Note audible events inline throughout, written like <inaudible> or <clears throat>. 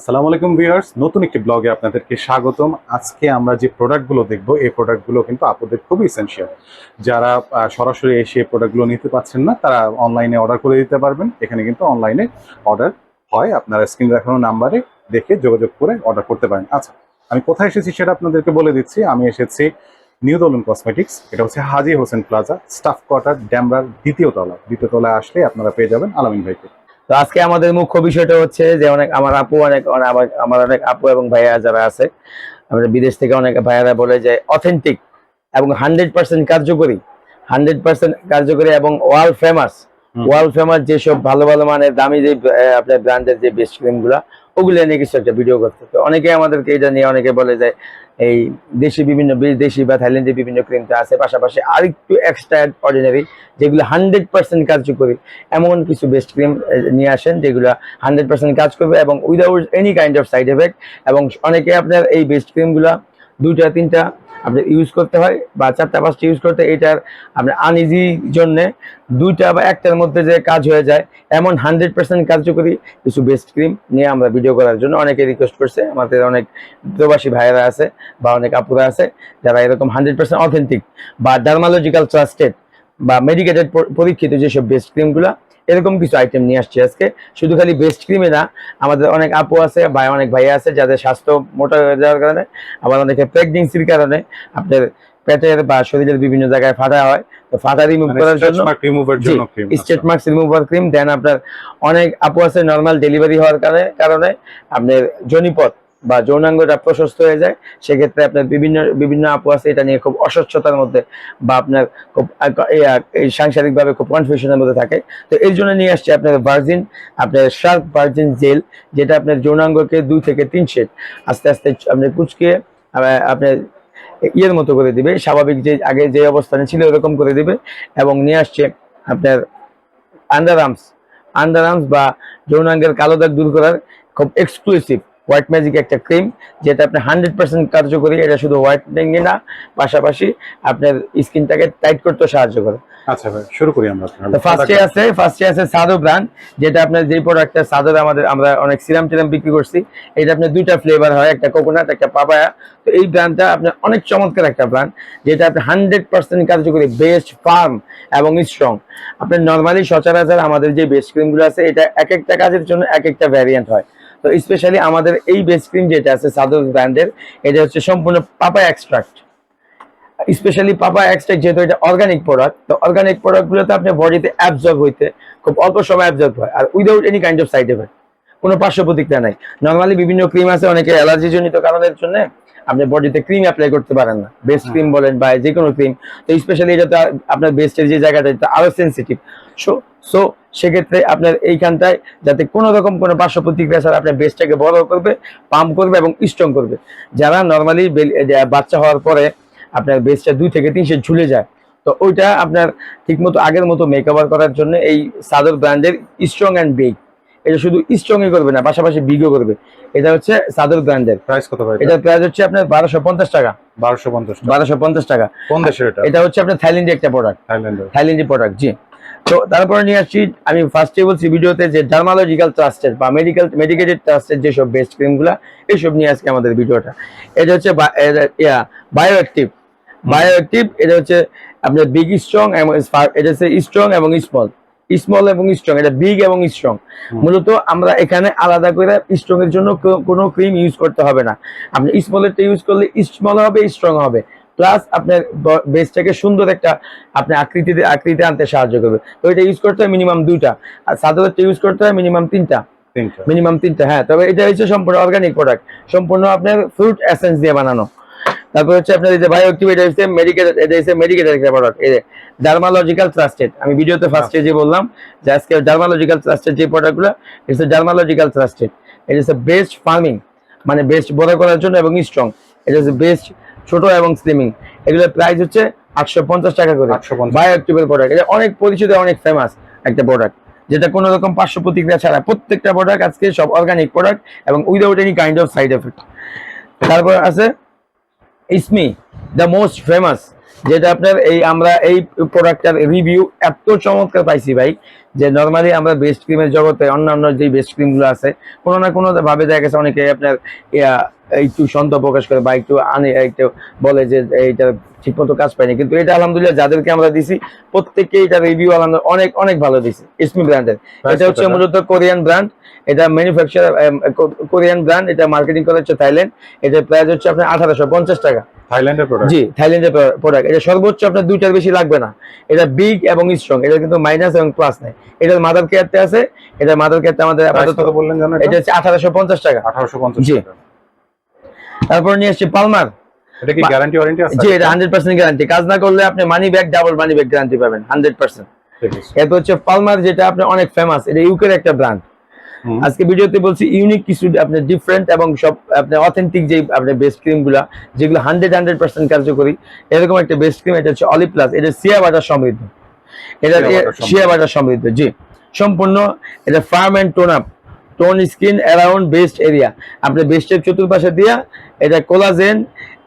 আসসালামু আলাইকুম ভিউয়ার্স, নতুন একটি ব্লগে আপনাদেরকে স্বাগতম। আজকে আমরা যে প্রোডাক্টগুলো দেখব, এই প্রোডাক্টগুলো কিন্তু আপনাদের খুবই এসেনশিয়াল যারা সরাসরি এসে প্রোডাক্টগুলো নিতে পারছেন না, তারা অনলাইনে অর্ডার করে দিতে পারবেন। এখানে কিন্তু অনলাইনে অর্ডার হয়। আপনারা স্ক্রিন দেখানো নাম্বারে দেখে যোগাযোগ করে অর্ডার করতে পারেন। আচ্ছা আমি কোথায় এসেছি সেটা আপনাদেরকে বলে দিচ্ছি। আমি এসেছি নিউ দলন কসমেটিক্স। এটা হচ্ছে Haji Hossain plaza, staff quarter, ড্যামরার দ্বিতীয় তলা। দ্বিতীয় তলায় আসলে আপনারা পেয়ে যাবেন আলামিন ভাইকে। তো আজকে আমাদের মুখ্য বিষয়টা হচ্ছে যে অনেক আমার আপু অনেক অনেক- আমার অনেক আপু এবং ভাইয়া যারা আছে আমাদের বিদেশ থেকে অনেক ভাইয়ারা বলে যে অথেন্টিক এবং হান্ড্রেড পার্সেন্ট কার্যকরী হান্ড্রেড পার্সেন্ট কার্যকরী এবং ওয়ার্ল্ড ফেমাস ওয়ার্ল্ড ফেমাস যেসব ভালো ভালো মানে দামি যে আপনার ব্র্যান্ডের যে বেস্ট ক্রিমগুলা ওগুলো নিয়ে কিছু একটা ভিডিও করতে তো অনেকে আমাদেরকে এটা নিয়ে অনেকে বলে যে, এই দেশি বিভিন্ন দেশি বা থাইল্যান্ডের বিভিন্ন ক্রিমটা আছে, পাশাপাশি আরেকটু এক্সট্রা অর্ডিনারি যেগুলো হান্ড্রেড পার্সেন্ট কার্যকরী এমন কিছু বেস্ট ক্রিম নিয়ে আসেন যেগুলো হান্ড্রেড পার্সেন্ট কাজ করবে এবং without any kind of side effect এবং অনেকে আপনার এই বেস্ট ক্রিমগুলো দুইটা, তিনটা আপনার ইউজ করতে হয় বা চারটা পাঁচটা ইউজ করতে এটার আপনার আনইজি জন্য দুইটা বা একটার মধ্যে যে কাজ হয়ে যায়, এমন হান্ড্রেড পার্সেন্ট কার্যকরী কিছু বেস্ট ক্রিম নিয়ে আমরা ভিডিও করার জন্য অনেকে রিকোয়েস্ট করছে। আমাদের অনেক প্রবাসী ভাইয়েরা আছে বা অনেক আপুরা আছে যারা এরকম হান্ড্রেড পার্সেন্ট অথেন্টিক বা ডার্মালজিক্যাল ট্রাস্টেড বা মেডিকেটেড পরীক্ষিত যেসব বেস্ট ক্রিমগুলো এরকম কিছু আইটেম নিয়ে আসছি আজকে। শুধু খালি বেস্ট ক্রিমে না আমাদের অনেক আপু আছে বা অনেক ভাইয়া আছে যাদের স্বাস্থ্য মোটা হয়ে যাওয়ার কারণে আবার অনেকে প্রেগনেন্সির কারণে আপনার পেটের বা শরীরের বিভিন্ন জায়গায় ফাটা হয়। তো ফাটা রিমুভ মানে করার জন্য stretch marks remover cream then আপনার অনেক আপু আছে নর্মাল ডেলিভারি হওয়ার কারণে কারণে আপনার জনিপথ বা যৌনাঙ্গটা প্রশস্ত হয়ে যায়, সেক্ষেত্রে আপনার বিভিন্ন বিভিন্ন আপু আছে, এটা নিয়ে খুব অস্বচ্ছতার মধ্যে বা আপনার খুব এই সাংসারিকভাবে খুব কনফিউশনের মধ্যে থাকে। তো এর জন্য নিয়ে আসছে আপনার ভার্জিন আপনার শার্প ভার্জিন জেল যেটা আপনার যৌনাঙ্গকে দুই থেকে তিন শেড আস্তে আস্তে আপনার কুচকে আপনার ইয়ের মতো করে দিবে, স্বাভাবিক যে, আগে যে অবস্থানে ছিল এরকম করে দিবে এবং নিয়ে আসছে আপনার আন্ডার আর্মস আন্ডার আর্মস বা যৌনাঙ্গের কালো দাগ দূর করার খুব এক্সক্লুসিভ হোয়াইট ম্যাজিক একটা ক্রিম যেটা আপনি হান্ড্রেড পার্সেন্ট কার্যকরী এটা শুধু হোয়াইটনিং না পাশাপাশি আপনার স্কিনটাকে টাইট করতে সাহায্য করে। আচ্ছা ভাই শুরু করি আমরা ফার্স্টে আছে ফার্স্টে আছে সাদো ব্র্যান্ড যেটা আপনার প্রোডাক্টটা সাদোর আমাদের আমরা অনেক সিরাম টিরাম বিক্রি করছি এটা আপনার দুইটা ফ্লেভার হয় একটা কোকোনাট একটা পাপায়া তো এই ব্র্যান্ডটা আপনার অনেক চমৎকার একটা ব্র্যান্ড যেটা আপনি হান্ড্রেড পার্সেন্ট কার্যকরী বেস্ট ফার্ম এবং স্ট্রং আপনার নর্মালি সচরাচর আমাদের যে বেস্ট ক্রিমগুলো আছে এটা এক একটা কাজের জন্য এক একটা ভ্যারিয়েন্ট হয়। তো স্পেশালি আমাদের এই বেস ক্রিম যেটা আছে সাদর ব্র্যান্ডের এটা হচ্ছে সম্পূর্ণ papaya extract specially papaya extract যেহেতু এটা অর্গানিক প্রোডাক্ট তো অর্গানিক প্রোডাক্টগুলোতে আপনি বডিতে অ্যাবজর্ব হইতে খুব অল্প সময় অ্যাবজর্ব হয়, আর without any kind of side effect কোনো পার্শ্ব প্রতিক্রিয়া নাই। নর্মালি বিভিন্ন ক্রিম আছে, অনেকে অ্যালার্জি জনিত কারণের জন্য আপনি বডিতে ক্রিম অ্যাপ্লাই করতে পারেন না। বেস্ট ক্রিম বলেন বা যে কোনো ক্রিম তো স্পেশালি এটা তো আপনার বেস্টের যে জায়গাটা, এটা আরও সেন্সিটিভ সো সো সেক্ষেত্রে আপনার এইখানটায় যাতে কোনো রকম কোনো পার্শ্ব প্রতিক্রিয়া ছাড়া আপনার বেস্টটাকে বড় করবে পাম্প করবে এবং স্ট্রং করবে। যারা নর্মালি বাচ্চা হওয়ার পরে আপনার বেসটা দুই থেকে তিন সে ঝুলে যায়, তো ওইটা আপনার ঠিকমতো আগের মতো মেকওভার করার জন্য এই সাদর ব্র্যান্ডের স্ট্রং অ্যান্ড বিগ এটা শুধু স্ট্রংই করবে না পাশাপাশি বিগও করবে। এটা হচ্ছে সাদর ব্র্যান্ডের প্রাইস কত ভাই এটার প্রাইস হচ্ছে আপনার বারোশো পঞ্চাশ টাকা। বারোশো পঞ্চাশ বারোশো পঞ্চাশ টাকা। কোন দেশের এটা? এটা হচ্ছে আপনার থাইল্যান্ডের একটা প্রোডাক্ট থাইল্যান্ডের থাইল্যান্ডি প্রোডাক্ট জি। তো তারপরে নিয়ে আসছি আমি ফার্স্টে বলছি ভিডিওতে যে ডার্মালজিক্যাল ট্রাস্টেড বা মেডিকেল মেডিকেটেড ট্রাস্টেড যেসব বেস্ট ক্রিমগুলো এইসব নিয়ে আজকে আমাদের ভিডিওটা। এটা হচ্ছে বায়ো অ্যাক্টিভ বায়ো অ্যাক্টিভ এটা হচ্ছে আপনার বিগ স্ট্রং এবং এটা হচ্ছে স্ট্রং এবং স্মল স্মল এবং স্ট্রং এটা বিগ এবং স্ট্রং মূলত আমরা এখানে আলাদা করে স্ট্রং এর জন্য কোনো ক্রিম ইউজ করতে হবে না। আপনি স্মলেরটা ইউজ করলে স্মল হবে স্ট্রং হবে। প্লাস আপনার বেসটাকে সুন্দর একটা আপনি আকৃতিতে আকৃতি আনতে সাহায্য করবে। তো এটা ইউজ করতে হয় মিনিমাম দুইটা। আর সাধারণত ইউজ করতে হয় মিনিমাম তিনটা। তিনটা। মিনিমাম তিনটা হ্যাঁ। তবে এটা হচ্ছে সম্পূর্ণ অর্গানিক প্রোডাক্ট সম্পূর্ণ আপনার ফ্রুট এসেন্স দিয়ে বানানো। তারপর হচ্ছে আপনার এই যে বায়োঅ্যাক্টিভ এটা হচ্ছে মেডিকেল এটা হচ্ছে মেডিকেল একটা প্রোডাক্ট এই যে ডার্মালজিক্যাল ট্রাস্টেড আমি ভিডিওতে ফার্স্টে যে বললাম যে আজকে ডার্মালজিক্যাল ট্রাস্টেড যে প্রোডাক্টগুলো এটা ডার্মালজিক্যাল ট্রাস্টেড এটা হচ্ছে বেস্ট ফার্মিং মানে বেস্ট বড় করার জন্য এবং স্ট্রং এটা হচ্ছে বেস্ট ছোট এবং স্লিমিং এগুলোর প্রাইস হচ্ছে আটশো পঞ্চাশ টাকা করে। আটশো পঞ্চাশ। বায়োঅ্যাক্টিভের প্রোডাক্ট এটা অনেক পরিচিত অনেক ফেমাস একটা প্রোডাক্ট যেটা কোনো রকম পার্শ্ব প্রতিক্রিয়া ছাড়া প্রত্যেকটা প্রোডাক্ট আজকে সব অর্গানিক প্রোডাক্ট এবং without any kind of side effect তারপর আছে ইসমি দ্য মোস্ট ফেমাস যেটা আপনার এই আমরা এই প্রোডাক্টটার রিভিউ এত চমৎকার পাইছি ভাই যে নর্মালি আমরা বেস্ট ক্রিমের জগতে অন্যান্য যে বেস্ট ক্রিমগুলো আছে কোনো না কোনো ভাবে দেখা গেছে অনেকে আপনার একটু সন্দেহ প্রকাশ করে বা একটু আনে একটু বলে যে এইটা ঠিক মতো কাজ পায়নি। কিন্তু এটা আলহামদুলিল্লাহ যাদেরকে আমরা দিছি প্রত্যেককে এটা রিভিউ আলহামদুলিল্লাহ অনেক অনেক ভালো দিছি ইসমি ব্র্যান্ডের এটা হচ্ছে মূলত কোরিয়ান ব্র্যান্ড এটা ম্যানুফ্যাকচার কোরিয়ান ব্র্যান্ড এটা মার্কেটিং করা হচ্ছে থাইল্যান্ড এটা প্রাইস হচ্ছে আপনার আঠারোশো পঞ্চাশ টাকা। থাইল্যান্ডের প্রোডাক্ট জি থাইল্যান্ডের প্রোডাক্ট এটা সর্বোচ্চ আপনার দুইটার বেশি লাগবে না। এটা বিগ এবং স্ট্রং এটা কিন্তু মাইনাস এবং প্লাস নেই। এটার মাদার কেয়ারতে আছে। এটা মাদার কেয়ারতে আমাদের আপাতত বললেন জানো এটা? হচ্ছে আঠারোশো পঞ্চাশ টাকা। আঠারোশো পঞ্চাশ জি। টাকা। তারপর নিয়ে এসছি পালমার এটা কি গ্যারান্টি ওয়ারেন্টি আছে? জি এটা হান্ড্রেড পার্সেন্ট গ্যারান্টি কাজ না করলে আপনি money back double money back guarantee পাবেন হান্ড্রেড পার্সেন্ট ঠিক আছে। এরপর হচ্ছে পালমার যেটা আপনার অনেক ফেমাস এটা ইউকের একটা ব্র্যান্ড। আজকে ভিডিওতে বলছি ইউনিক কিছু আপনার ডিফারেন্ট এবং সব আপনার অথেন্টিক যে আপনার বেস্ট ক্রিমগুলা যেগুলো হান্ড্রেড হান্ড্রেড পার্সেন্ট কার্যকরী এরকম একটা বেস্ট ক্রিম এটা হচ্ছে অলি প্লাস এটা সিয়া বাটার সমৃদ্ধ। এটা শিয়া বাটার সমৃদ্ধ। জি। সম্পূর্ণ এটা firm and tone up tone skin around breast area আপনি বেস্টের চতুর্পাশে দিয়া এটা কোলাজেন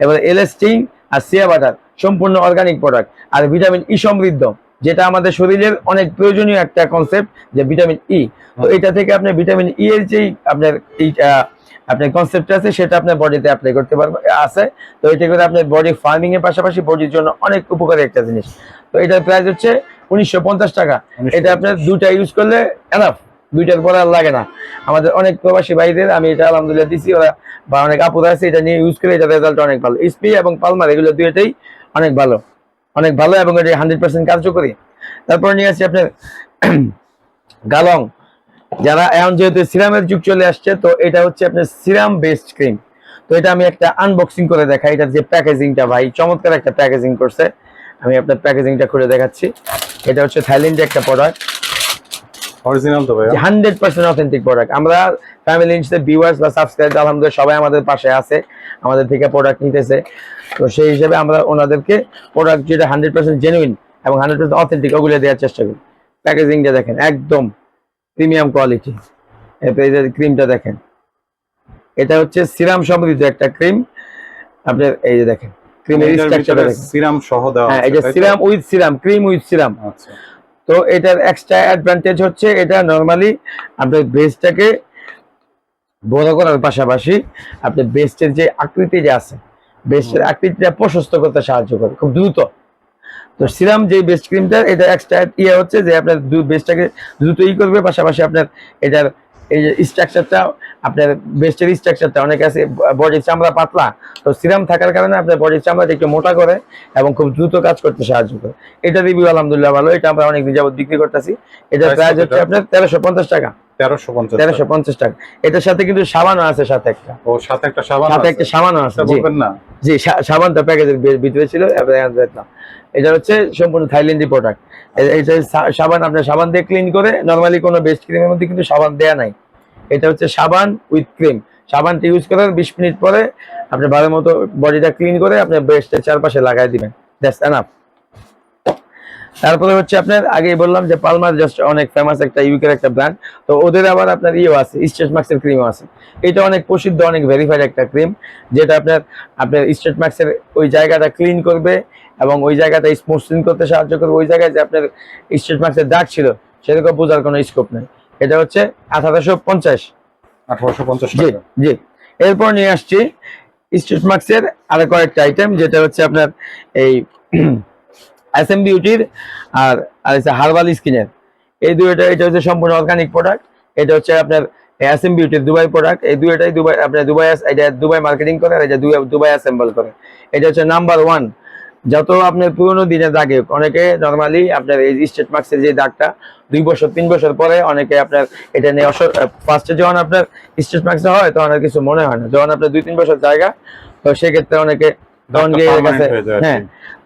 এবার এলাস্টিং আর সিয়া বাটার সম্পূর্ণ অর্গানিক প্রোডাক্ট আর ভিটামিন ই সমৃদ্ধ। যেটা আমাদের শরীরের অনেক প্রয়োজনীয় একটা কনসেপ্ট যে ভিটামিন ই তো এটা থেকে আপনি ভিটামিন ই এর যেই আপনার এই আহ, আপনার কনসেপ্ট আছে সেটা আপনার বডিতে অ্যাপ্লাই করতে পারবে আছে। তো এটা করে আপনার বডি ফার্মিং এর পাশাপাশি বডির জন্য অনেক উপকারী একটা জিনিস। তো এটার প্রাইস হচ্ছে উনিশশো পঞ্চাশ টাকা। এটা আপনার দুইটা ইউজ করলে এনাফ দুইটার পরে আর লাগে না। আমাদের অনেক প্রবাসী ভাইদের আমি এটা আলহামদুলিল্লাহ দিছি ওরা বা অনেক আপুরা আছে এটা নিয়ে ইউজ করে এটা রেজাল্ট অনেক ভালো। এসপি এবং পালমার এগুলো দুইটাই অনেক ভালো। অনেক ভালো এবং এটা হান্ড্রেড পার্সেন্ট কার্যকরী। তারপর নিয়ে আসছি আপনার <clears throat> গালং। যারা এখন যেহেতু সিরামের যুগ চলে আসছে তো এটা হচ্ছে আপনার সিরাম বেসড ক্রিম তো এটা আমি একটা আনবক্সিং করে দেখাই। এটার যে প্যাকেজিংটা ভাই চমৎকার একটা প্যাকেজিং করছে। আমি আপনার প্যাকেজিংটা করে দেখাচ্ছি। এটা হচ্ছে থাইল্যান্ডের একটা প্রোডাক্ট অরিজিনাল তো ভাইয়া। হান্ড্রেড পার্সেন্ট অথেন্টিক প্রোডাক্ট আমরা ফ্যামিলি ইনসে ভিউয়ার্স বা সাবস্ক্রাইব আলহামদুলিল্লাহ সবাই আমাদের পাশে আছে। আমাদের থেকে প্রোডাক্ট নিতেছে। তো সেই হিসেবে আমরা ওনাদেরকে প্রোডাক্ট যেটা হান্ড্রেড পার্সেন্ট জেনুইন এবং হান্ড্রেড পার্সেন্ট অথেন্টিক ওগুলো দেওয়ার চেষ্টা করি। প্যাকেজিংটা দেখেন একদম প্রিমিয়াম কোয়ালিটি এরপরে ক্রিমটা দেখেন। এটা হচ্ছে সিরাম সমৃদ্ধ একটা ক্রিম আপনার এই যে দেখেন ক্রিমের স্ট্রাকচারটা দেখেন। সিরাম সহ দেওয়া হ্যাঁ তাই তো? Serum with serum cream with serum. আচ্ছা। তো এটার এক্সট্রা অ্যাডভান্টেজ হচ্ছে এটা নর্মালি আপনার বেসটাকে বড় করার পাশাপাশি আপনার বেস্টের যে আকৃতি যে আছে বেস্টের আকৃতিটা প্রশস্ত করতে সাহায্য করে খুব দ্রুত। তো সিরাম যে বেস্ট ক্রিমটা এটা এক্সট্রা ইয়ে হচ্ছে যে আপনার বেস্টটাকে দ্রুত ই করবে পাশাপাশি আপনার এটার এই যে স্ট্রাকচারটা আপনার বেস্টের স্ট্রাকচারটা অনেক আছে বডির চামড়া পাতলা তো সিরাম থাকার কারণে আপনার বডির চামড়াটা একটু মোটা করে এবং খুব দ্রুত কাজ করতে সাহায্য করে। এটা রিভিউ আলহামদুলিল্লাহ ভালো এটা আমরা অনেক দিন যাবত বিক্রি করতেছি। এটা প্রাইস হচ্ছে? আপনার তেরোশো পঞ্চাশ টাকা। তেরোশো পঞ্চাশ টাকা। এটার সাথে কিন্তু সাবানও আছে সাথে একটা। ও সাথে একটা সাবান সাথে আছে। একটা সাবানও আছে এটা জি। বলবেন না? জি সাবানটা প্যাকেজের ভিতরে ছিল এবার এখানে দেখলাম। এটা হচ্ছে সম্পূর্ণ থাইল্যান্ডি প্রোডাক্ট এটা সাবান আপনার সাবান দিয়ে ক্লিন করে নর্মালি কোনো বেস্ট ক্রিমের মধ্যে কিন্তু সাবান দেয়া নাই। এটা হচ্ছে সাবান উইথ ক্রিম সাবানটা ইউজ করার বিশ মিনিট পরে আপনি ভালো মতো বডিটা ক্লিন করে আপনার বেস্টের চারপাশে লাগাই দিবেন। দ্যাটস এনাফ তারপরে হচ্ছে আপনার আগেই বললাম যে পালমার জাস্ট অনেক ফেমাস একটা ইউকের একটা ব্র্যান্ড তো ওদের আবার আপনার ইয়েও আছে স্টেট মার্কসের ক্রিমও আছে। এটা অনেক প্রসিদ্ধ অনেক ভেরিফাইড একটা ক্রিম যেটা আপনার আপনার স্টেট মার্কসের ওই জায়গাটা ক্লিন করবে এবং ওই জায়গাটা স্মুথিং করতে সাহায্য করবে। ওই জায়গায় যে আপনার স্টেট মার্কসের দাগ ছিল সেরকম বোঝার কোনো স্কোপ নেই। এটা হচ্ছে আঠারোশো পঞ্চাশ। আঠারোশো পঞ্চাশ জি জি। এরপর নিয়ে আসছি স্ট্রিট মার্কসের আরও কয়েকটা আইটেম যেটা হচ্ছে আপনার এই এস এম বিউটির আর আর হচ্ছে হার্বাল স্কিনের এই দুইটা, এটা হচ্ছে সম্পূর্ণ অর্গানিক প্রোডাক্ট এটা হচ্ছে আপনার এস এম বিউটির দুবাই প্রোডাক্ট এই দুইটাই দুবাই আপনার দুবাই এটা দুবাই মার্কেটিং করে আর এটা দুবাই- অ্যাসেম্বল করে। এটা হচ্ছে নাম্বার ওয়ান যত আপনার পুরোনো দিনের দাগে অনেকে নর্মালি আপনার এই স্টেট মার্কসের যে দাগটা, দুই বছর, তিন বছর পরে অনেকে আপনার এটা নিয়ে ফার্স্টে যখন আপনার স্টেট মার্কসে হয়, তখন আর কিছু মনে হয় না। যখন আপনার দুই, তিন বছর জায়গা, তো সেক্ষেত্রে অনেকে হয়ে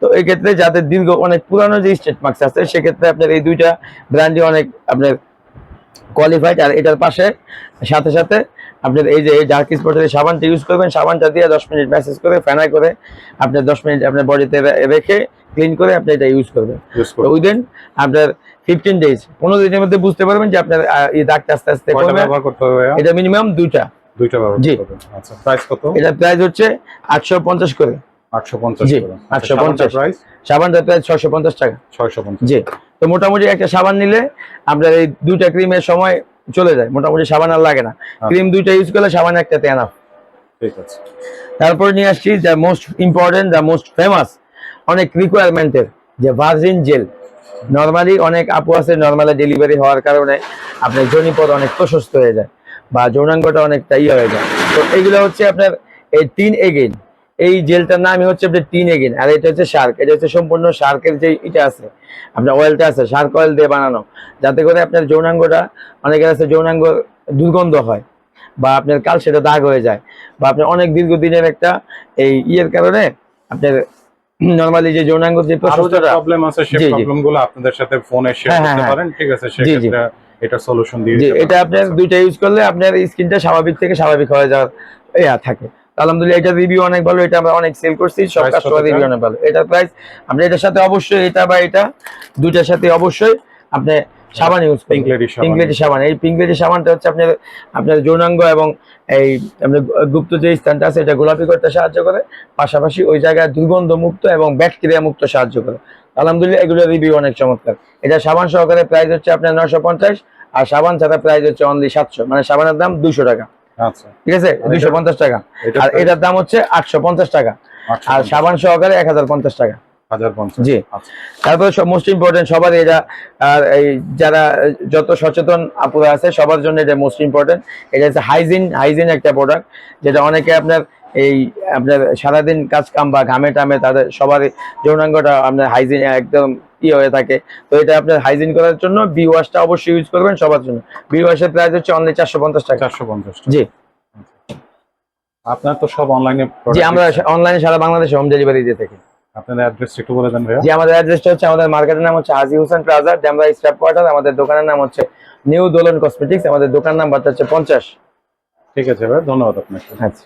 তো এই ক্ষেত্রে যাদের দীর্ঘ অনেক পুরানো যে স্টেট মার্কস আছে সেক্ষেত্রে আপনার এই দুইটা ব্র্যান্ডই অনেক আপনার কোয়ালিফাইড আর এটার পাশে সাথে সাথে আপনার এই যে ডার্ক স্পটের সাবানটা ইউজ করবেন সাবানটা দিয়ে দশ মিনিট ম্যাসেজ করে ফেনাই করে আপনার দশ মিনিট আপনার বডিতে রেখে ক্লিন করে আপনি এটা ইউজ করবেন। উইদিন আপনার ফিফটিন ডেজ পনেরো দিনের মধ্যে বুঝতে পারবেন যে আপনার এই দাগটা আস্তে আস্তে এটা মিনিমাম দুইটা। দুইটা জি। আচ্ছা প্রাইস কত? এটা প্রাইস হচ্ছে আটশো পঞ্চাশ করে। আটশো পঞ্চাশ জি, করে। 850 প্রাইস ছশো পঞ্চাশ টাকা। ছয়শো জি তো মোটামুটি একটা সাবান নিলে আপনার এই দুইটা ক্রিমের সময় চলে যায়। মোটামুটি সাবান আর লাগে না। ক্রিম দুইটা ইউজ করলে সাবান একটা তেনা ঠিক আছে। তারপরে নিয়ে আসছি the most important the most famous অনেক রিকোয়ারমেন্টের যে ভার্জিন জেল নর্মালি অনেক আপু আছে নর্মালি ডেলিভারি হওয়ার কারণে আপনার জনিপদ অনেক প্রশস্ত হয়ে যায় বা যৌনাঙ্গটা অনেকটা ইয়ে হয়ে যায়। তো এগুলো হচ্ছে আপনার এই তিন এগেইন এই জেলটার নামই হচ্ছে আপনার তিন এগেইন আর এটা হচ্ছে শার্ক এটা হচ্ছে সম্পূর্ণ শার্কের যে এটা আছে আপনার অয়েলটা আছে শার্ক অয়েল দিয়ে বানানো যাতে করে আপনার যৌনাঙ্গটা অনেকের আছে যৌনাঙ্গ দুর্গন্ধ হয় বা আপনার কাল সেটা দাগ হয়ে যায় বা আপনার অনেক দীর্ঘদিনের একটা এই ইয়ের কারণে আপনার নর্মালি যে যৌনাঙ্গ যে প্রবলেম আছে সেই জি, জি। প্রবলেমগুলো আপনাদের সাথে ফোনে শেয়ার হ্যাঁ, করতে হ্যাঁ, পারেন ঠিক আছে। সেক্ষেত্রে এটা সলিউশন দিয়ে এটা। আপনার দুইটা ইউজ করলে আপনার স্কিনটা স্বাভাবিক থেকে স্বাভাবিক হয়ে যাওয়ার ইয়া থাকে আলহামদুলিল্লাহ এটা রিভিউ অনেক ভালো এটা আমরা অনেক সেল করছি সব কাস্টমার রিভিউ অনেক ভালো। এটার প্রাইস আপনি এটার সাথে অবশ্যই এটা বা এটা দুইটার সাথে অবশ্যই আপনি সাবান ইউজ সাবান। এই সাবানটা হচ্ছে আপনার আপনার যৌনাঙ্গ এবং এই আপনার গুপ্ত যে স্থানটা আছে এটা গোলাপি করতে সাহায্য করে পাশাপাশি ওই জায়গায় দুর্গন্ধ মুক্ত এবং ব্যাকটেরিয়া মুক্ত সাহায্য করে। আলহামদুলিল্লাহ এগুলোর রিভিউ অনেক চমৎকার। এটা সাবান সহকারে প্রাইস হচ্ছে আপনার নশো পঞ্চাশ আর সাবান ছাড়া প্রাইস হচ্ছে অনলি সাতশো মানে সাবানের দাম দুশো টাকা। ঠিক আছে? দুইশো পঞ্চাশ টাকা। আর এটার দাম হচ্ছে আটশো পঞ্চাশ টাকা। আর সাবান সহকারে এক হাজার পঞ্চাশ টাকা। জি। আচ্ছা। তারপরে মোস্ট ইম্পর্টেন্ট সবার এটা আর এই যারা যত সচেতন আপুরা আছে সবার জন্য এটা মোস্ট ইম্পর্টেন্ট এটা হচ্ছে হাইজিন হাইজিন একটা প্রোডাক্ট যেটা অনেকে আপনার এই আপনার সারাদিন কাজ কাম বা ঘামে টামে তাদের সবারই যৌনাঙ্গটা আপনার হাইজিন একদম ইয়ে হয়ে থাকে। তো এটা আপনার হাইজিন করার জন্য বি ওয়াশটা অবশ্যই ইউজ করবেন সবার জন্য। বি ওয়াশের প্রাইস হচ্ছে অনলি চারশো পঞ্চাশ টাকা। চারশো পঞ্চাশ জি। আপনার তো সব অনলাইনে জি আমরা অনলাইনে সারা বাংলাদেশে হোম ডেলিভারি দিয়ে থাকি। আপনাদের অ্যাড্রেস একটু বলে দেন ভাইয়া। যে আমাদের অ্যাড্রেসটা হচ্ছে আমাদের মার্কেটের নাম হচ্ছে Haji Hossain plaza Demra staff quarter আমাদের দোকানের নাম হচ্ছে নিউ দোলন কসমেটিক্স আমাদের দোকান নাম্বারটা হচ্ছে পঞ্চাশ। ঠিক আছে ভাই ধন্যবাদ আপনাকে। আচ্ছা।